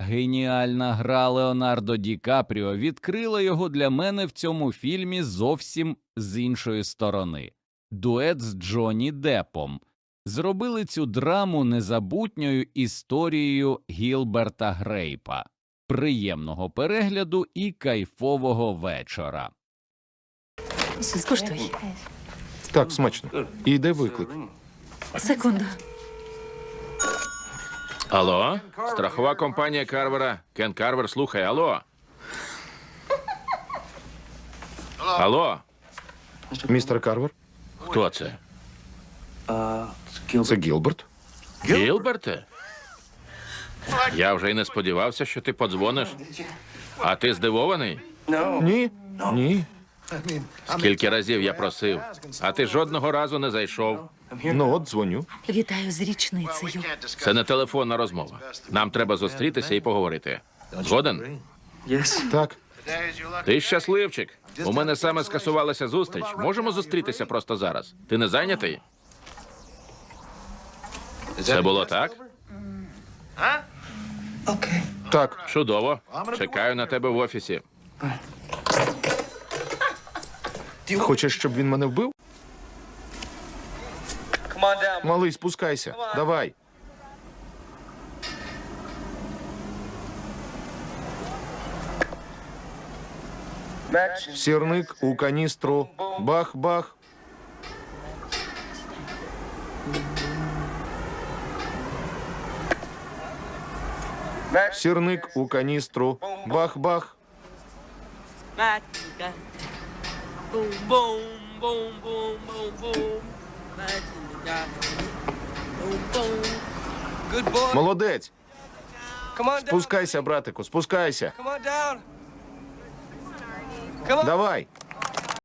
Геніальна гра Леонардо Ді Капріо відкрила його для мене в цьому фільмі зовсім з іншої сторони. Дует з Джонні Деппом зробили цю драму незабутньою історією Гілберта Грейпа, приємного перегляду і кайфового вечора. Скуштуй. Так, смачно. І йде виклик. Секунду. Алло? Страхова компанія Карвера. Кен Карвер, слухай, алло. Алло, Містер Карвер, хто це? це Гілберт. Гілберте? Я вже й не сподівався, що ти подзвониш. А ти здивований? Ні, ні. Скільки разів я просив, а ти жодного разу не зайшов. Ну от дзвоню. Вітаю з річницею. Це не телефонна розмова. Нам треба зустрітися і поговорити. Згоден? Так, Ти щасливчик. У мене саме скасувалася зустріч. Можемо зустрітися просто зараз. Ти не зайнятий? Це було так? так. Чудово. Чекаю на тебе в офісі. Хочеш, щоб він мене вбив? Малий, спускайся. Давай. Сірник у каністру. Бах-бах. Сірник у каністру. Бах-бах. Boom, boom, boom, boom, boom, boom. Boom, boom. Good boy. Молодець. Come on down. Спускайся, братику, спускайся. Come on down. Come on. Давай.